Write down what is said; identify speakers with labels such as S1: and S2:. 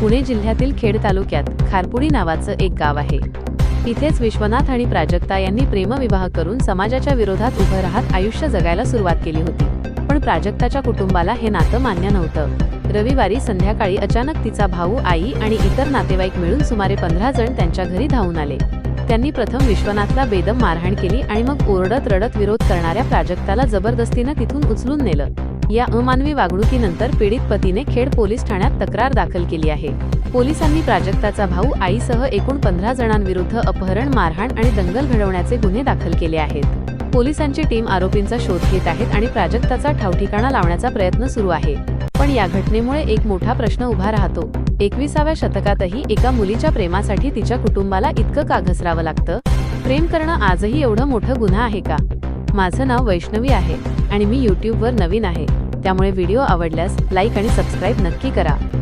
S1: पुणे जिल्ह्यातील खेड तालुक्यात खारपुडी नावाचं एक गाव आहे. तिथेच विश्वनाथ आणि प्राजक्ता यांनी प्रेमविवाह करून समाजाच्या विरोधात उभं राहत आयुष्य जगायला सुरुवात केली होती. पण प्राजक्ताच्या कुटुंबाला हे नातं मान्य नव्हतं. रविवारी संध्याकाळी अचानक तिचा भाऊ आई आणि इतर नातेवाईक मिळून सुमारे पंधरा जण त्यांच्या घरी धावून आले. त्यांनी प्रथम विश्वनाथला बेदम मारहाण केली आणि मग ओरडत रडत विरोध करणाऱ्या प्राजक्ताला जबरदस्तीनं तिथून उचलून नेलं. या अमानवी वागणुकीनंतर पीडित पतीने खेड पोलीस ठाण्यात तक्रार दाखल केली आहे. पोलिसांनी प्राजक्ताचा भाऊ आईसह एकूण पंधरा जणांविरुद्ध अपहरण मारहाण आणि दंगल घडवण्याचे गुन्हे दाखल केले आहेत. पोलिसांची टीम आरोपींचा शोध घेत आहेत आणि प्राजक्ताचा ठावठिकाणा लावण्याचा प्रयत्न सुरू आहे. पण या घटनेमुळे एक मोठा प्रश्न उभा राहतो. एकविसाव्या शतकातही एका मुलीच्या प्रेमासाठी तिच्या कुटुंबाला इतकं का घसरावं लागतं? प्रेम करणं आजही एवढं मोठं गुन्हा आहे का? माझं नाव वैष्णवी आहे आणि मी यूट्यूबवर नवीन आहे. त्यामुळे व्हिडिओ आवडल्यास लाईक आणि सबस्क्राईब नक्की करा.